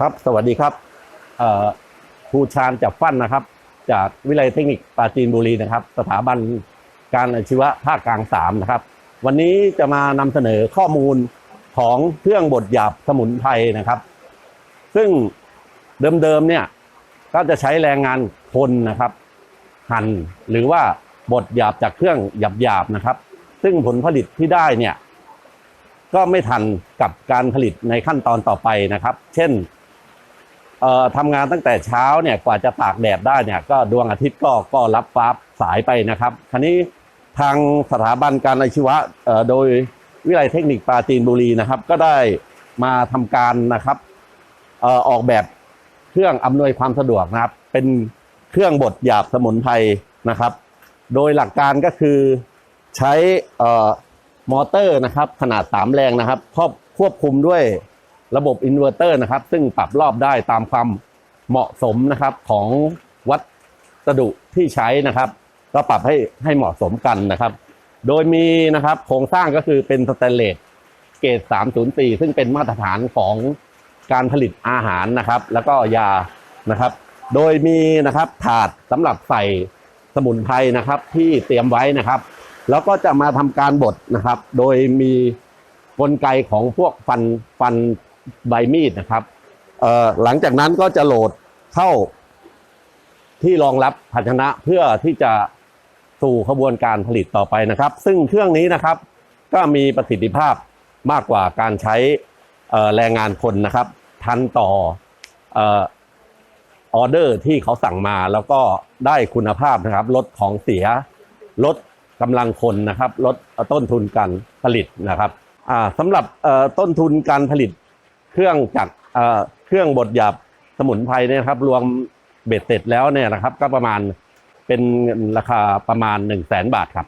ครับ สวัสดีครับครูชาญจับฟันนะครับ จากวิทยาลัยเทคนิคปราจีนบุรีนะครับ สถาบันการอาชีวะภาคกลางสามนะครับ วันนี้จะมานำเสนอข้อมูลของเครื่องบดหยาบสมุนไพรนะครับ ซึ่งเดิมๆเนี่ยก็จะใช้แรงงานคนนะครับหั่นหรือว่าบดหยาบจากเครื่องหยาบๆนะครับ ซึ่งผลผลิตที่ได้เนี่ยก็ไม่ทันกับการผลิตในขั้นตอนต่อไปนะครับ เช่น ทำงานตั้งแต่เช้าเนี่ยกว่าจะตากแดดได้เนี่ยก็ดวงอาทิตย์ก็ก็รับฟ้าสายไปนะครับคราวนี้ทางสถาบันการอาชีวะโดยวิทยาลัยเทคนิคปราจีนบุรีนะครับ ก็ได้มาทำการนะครับออกแบบเครื่องอำนวยความสะดวกนะครับ เป็นเครื่องบดหยาบสมุนไพรนะครับ โดยหลักการก็คือใช้มอเตอร์นะครับ ขนาด 3 แรงนะครับควบควบคุมด้วย ระบบอินเวอร์เตอร์นะครับ ซึ่งปรับรอบได้ตามความเหมาะสมนะครับของวัสดุที่ใช้นะครับ ก็ปรับให้ให้เหมาะสมกันนะครับ โดยมีนะครับโครงสร้างก็คือเป็นสแตนเลสเกรด304 ซึ่งเป็นมาตรฐานของการผลิตอาหารนะครับ แล้วก็ยานะครับ โดยมีนะครับถาดสำหรับใส่สมุนไพรนะครับที่เตรียมไว้นะครับ แล้วก็จะมาทำการบดนะครับ โดยมีกลไกของพวกฟันฟัน ใบมีดนะครับเออหลังจากนั้นก็จะโหลดเข้าที่รองรับภาชนะเพื่อที่จะสู่ขบวนการผลิตต่อไปนะครับ ซึ่งเครื่องนี้นะครับ ก็มีประสิทธิภาพมากกว่าการใช้แรงงานคนนะครับ ทันต่อออเดอร์ที่เขาสั่งมาแล้วก็ได้คุณภาพนะครับ ลดของเสีย ลดกำลังคนนะครับ ลดต้นทุนการผลิตนะครับสำหรับต้นทุนการผลิต เครื่องจักรเครื่องบดหยาบสมุนไพรเนี่ยครับรวมเบ็ดเสร็จแล้วเนี่ยนะครับ ก็ประมาณเป็นราคาประมาณ1 0 0 0 0แสนบาทครับ